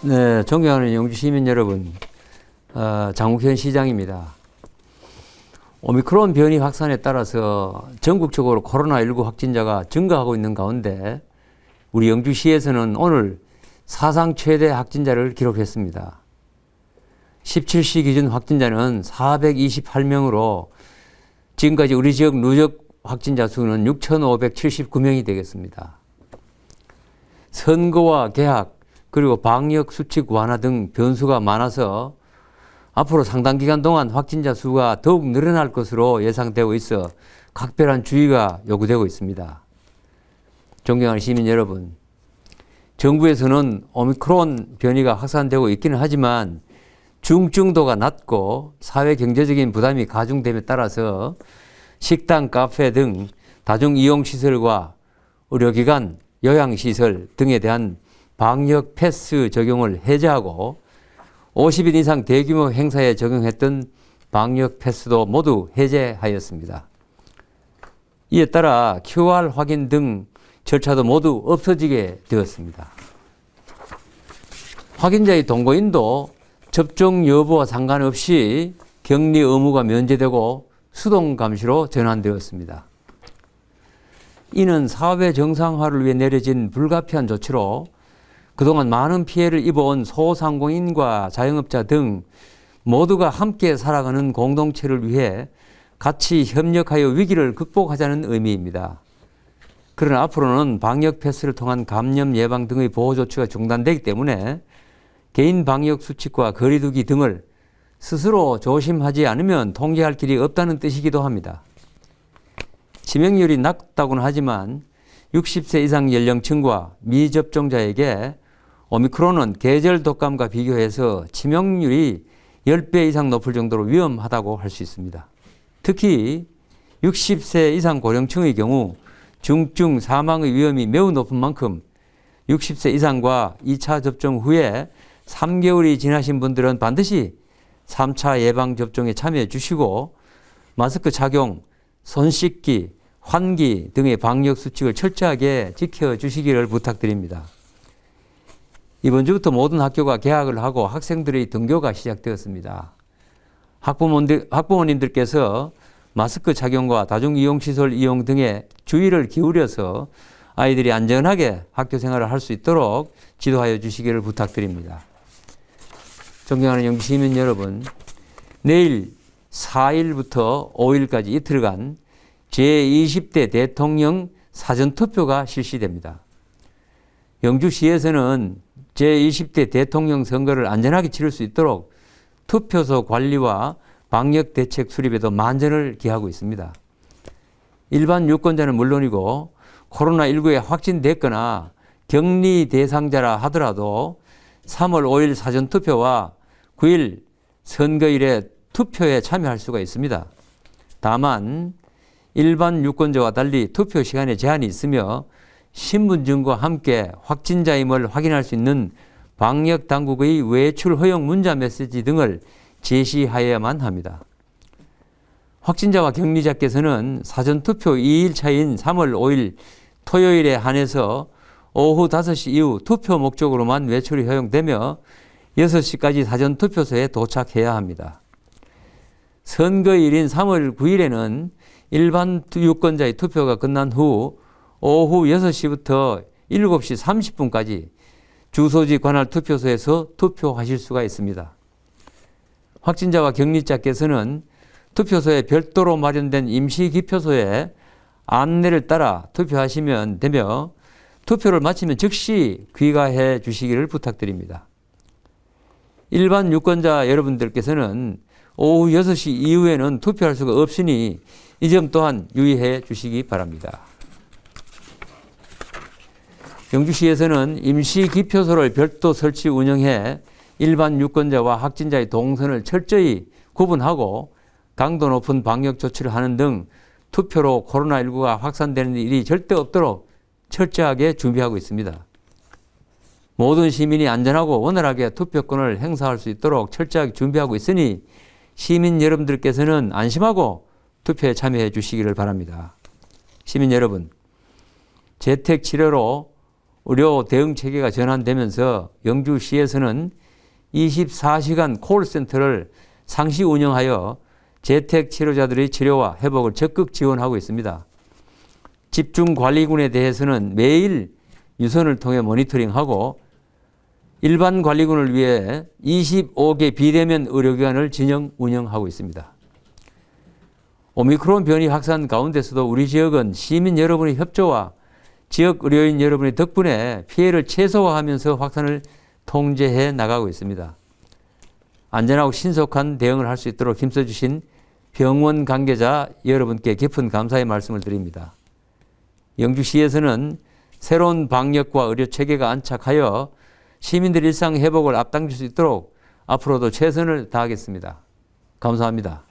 네, 존경하는 영주 시민 여러분, 어, 장욱현 시장입니다. 오미크론 변이 확산에 따라서 전국적으로 코로나19 확진자가 증가하고 있는 가운데 우리 영주시에서는 오늘 사상 최대 확진자를 기록했습니다. 17시 기준 확진자는 428명으로 지금까지 우리 지역 누적 확진자 수는 6,579명이 되겠습니다. 선거와 개학 그리고 방역 수칙 완화 등 변수가 많아서 앞으로 상당 기간 동안 확진자 수가 더욱 늘어날 것으로 예상되고 있어 각별한 주의가 요구되고 있습니다. 존경하는 시민 여러분, 정부에서는 오미크론 변이가 확산되고 있기는 하지만 중증도가 낮고 사회 경제적인 부담이 가중됨에 따라서 식당, 카페 등 다중 이용 시설과 의료기관, 요양시설 등에 대한 방역 패스 적용을 해제하고 50인 이상 대규모 행사에 적용했던 방역 패스도 모두 해제하였습니다. 이에 따라 QR 확인 등 절차도 모두 없어지게 되었습니다. 확인자의 동거인도 접종 여부와 상관없이 격리 의무가 면제되고 수동 감시로 전환되었습니다. 이는 사회 정상화를 위해 내려진 불가피한 조치로 그동안 많은 피해를 입어온 소상공인과 자영업자 등 모두가 함께 살아가는 공동체를 위해 같이 협력하여 위기를 극복하자는 의미입니다. 그러나 앞으로는 방역 패스를 통한 감염 예방 등의 보호 조치가 중단되기 때문에 개인 방역 수칙과 거리두기 등을 스스로 조심하지 않으면 통제할 길이 없다는 뜻이기도 합니다. 치명률이 낮다고는 하지만 60세 이상 연령층과 미접종자에게 오미크론은 계절 독감과 비교해서 치명률이 10배 이상 높을 정도로 위험하다고 할 수 있습니다. 특히 60세 이상 고령층의 경우 중증 사망의 위험이 매우 높은 만큼 60세 이상과 2차 접종 후에 3개월이 지나신 분들은 반드시 3차 예방접종에 참여해 주시고 마스크 착용, 손 씻기, 환기 등의 방역 수칙을 철저하게 지켜 주시기를 부탁드립니다. 이번 주부터 모든 학교가 개학을 하고 학생들의 등교가 시작되었습니다. 학부모님들, 학부모님들께서 마스크 착용과 다중이용시설 이용 등에 주의를 기울여서 아이들이 안전하게 학교 생활을 할 수 있도록 지도하여 주시기를 부탁드립니다. 존경하는 영주 시민 여러분, 내일 4일부터 5일까지 이틀간 제20대 대통령 사전투표가 실시됩니다. 영주시에서는 제20대 대통령 선거를 안전하게 치를 수 있도록 투표소 관리와 방역 대책 수립에도 만전을 기하고 있습니다. 일반 유권자는 물론이고 코로나19에 확진됐거나 격리 대상자라 하더라도 3월 5일 사전투표와 9일 선거일에 투표에 참여할 수가 있습니다. 다만 일반 유권자와 달리 투표 시간에 제한이 있으며 신분증과 함께 확진자임을 확인할 수 있는 방역 당국의 외출 허용 문자 메시지 등을 제시하여야만 합니다. 확진자와 격리자께서는 사전투표 2일 차인 3월 5일 토요일에 한해서 오후 5시 이후 투표 목적으로만 외출이 허용되며 6시까지 사전투표소에 도착해야 합니다. 선거일인 3월 9일에는 일반 유권자의 투표가 끝난 후 오후 6시부터 7시 30분까지 주소지 관할 투표소에서 투표하실 수가 있습니다. 확진자와 격리자께서는 투표소에 별도로 마련된 임시 기표소에 안내를 따라 투표하시면 되며 투표를 마치면 즉시 귀가해 주시기를 부탁드립니다. 일반 유권자 여러분들께서는 오후 6시 이후에는 투표할 수가 없으니 이 점 또한 유의해 주시기 바랍니다. 영주시에서는 임시 기표소를 별도 설치 운영해 일반 유권자와 확진자의 동선을 철저히 구분하고 강도 높은 방역 조치를 하는 등 투표로 코로나19가 확산되는 일이 절대 없도록 철저하게 준비하고 있습니다. 모든 시민이 안전하고 원활하게 투표권을 행사할 수 있도록 철저하게 준비하고 있으니 시민 여러분들께서는 안심하고 투표에 참여해 주시기를 바랍니다. 시민 여러분, 재택 치료로 의료 대응 체계가 전환되면서 영주시에서는 24시간 콜센터를 상시 운영하여 재택 치료자들의 치료와 회복을 적극 지원하고 있습니다. 집중관리군에 대해서는 매일 유선을 통해 모니터링하고 일반 관리군을 위해 25개 비대면 의료기관을 진영 운영하고 있습니다. 오미크론 변이 확산 가운데서도 우리 지역은 시민 여러분의 협조와 지역 의료인 여러분의 덕분에 피해를 최소화하면서 확산을 통제해 나가고 있습니다. 안전하고 신속한 대응을 할 수 있도록 힘써주신 병원 관계자 여러분께 깊은 감사의 말씀을 드립니다. 영주시에서는 새로운 방역과 의료 체계가 안착하여 시민들 일상 회복을 앞당길 수 있도록 앞으로도 최선을 다하겠습니다. 감사합니다.